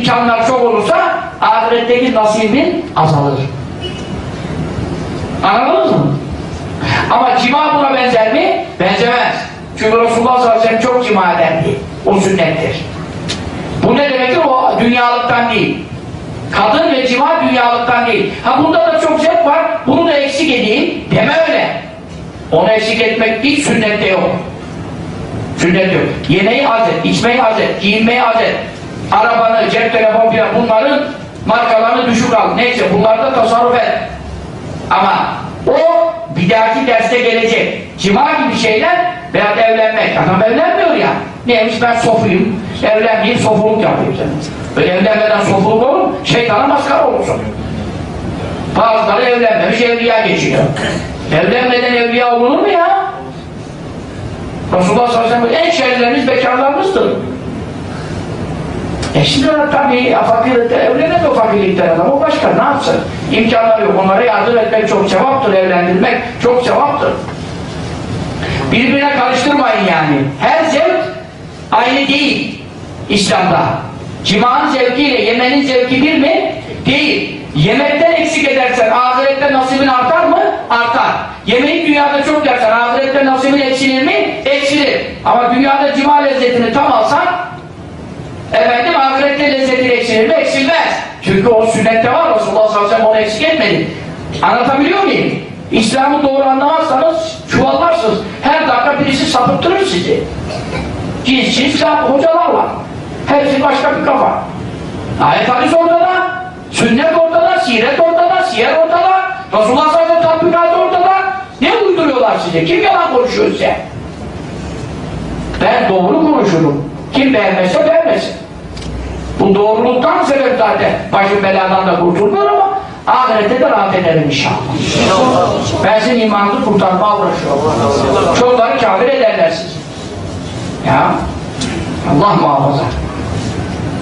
imkanlar çok olursa ahiretteki nasibin azalır. Anladınız mı? Ama cima buna benzer mi? Benzemez. Çünkü Resulullah sallallahu aleyhi ve sellem çok cima ederdi. O sünnettir. Bu ne demektir? O dünyalıktan değil. Kadın ve cima dünyalıktan değil. Ha bunda da çok zevk var. Bunu da eksik edeyim. Deme öyle. Onu eksik etmek değil, sünnette yok. Sünnet yok. Yemeği az et, içmeyi az et, giyinmeyi az et. Arabanı, cep telefonu filan bunların markalarını düşük al. Neyse bunlarda tasarruf et. Ama o bir dahaki derste gelecek. Cima gibi şeyler veya evlenmek. Adam evlenmiyor ya. Neymiş ben sofuyum. Evlenmeyeyim sofuluk yapayım sen. Böyle evlenmeden sofuluk olur? Şeytana maskara olursun. Bazıları evlenmemiş evliya geçiyor. Evlenmeden evliya olunur mu ya? Resulullah sallallahu aleyhi ve sellem en şerleriniz bekarlarınızdır. E şimdi tabii fakirlikte evlenemiyor fakirlikten adam. O başka ne yapsın? İmkanları yok. Onlara yardım etmek çok sevaptır. Evlendirmek çok sevaptır. Birbirine karıştırmayın yani. Her zevk aynı değil İslam'da. Cima'nın zevkiyle yemenin zevki bir mi? Değil. Yemekten eksik edersen ahirette nasibin artar mı? Artar. Yemeği dünyada çok mi? Eksilir. Ama dünyada cima lezzetini tam alsan efendim ahirette lezzeti eksilir mi? Eksilmez. Çünkü o sünnette var. Resulullah sallallahu aleyhi ve sellem onu eksik etmedi. Anlatabiliyor muyum? İslam'ı doğru anlamazsanız çuvallarsınız. Her dakika birisi sapıttırır sizi. Cins cins hocalar var. Hepsi başka bir kafa. Ayet hadis ortada. Sünnet ortada, siret ortada, siyer ortada. Resulullah sallallahu aleyhi ve sellem tatbikatı ortada. Ne uyduruyorlar size? Kim yalan konuşuyor size? Ben doğru konuşurum. Kim beğenmezse beğenmesin. Bu doğruluktan sebep zaten başım beladan da kurtulmuyor ama ahirette de rahat ederim inşallah. Ben senin imanını kurtarmaya uğraşıyorum. Çokları kafir ederler sizi. Ya Allah muhafaza.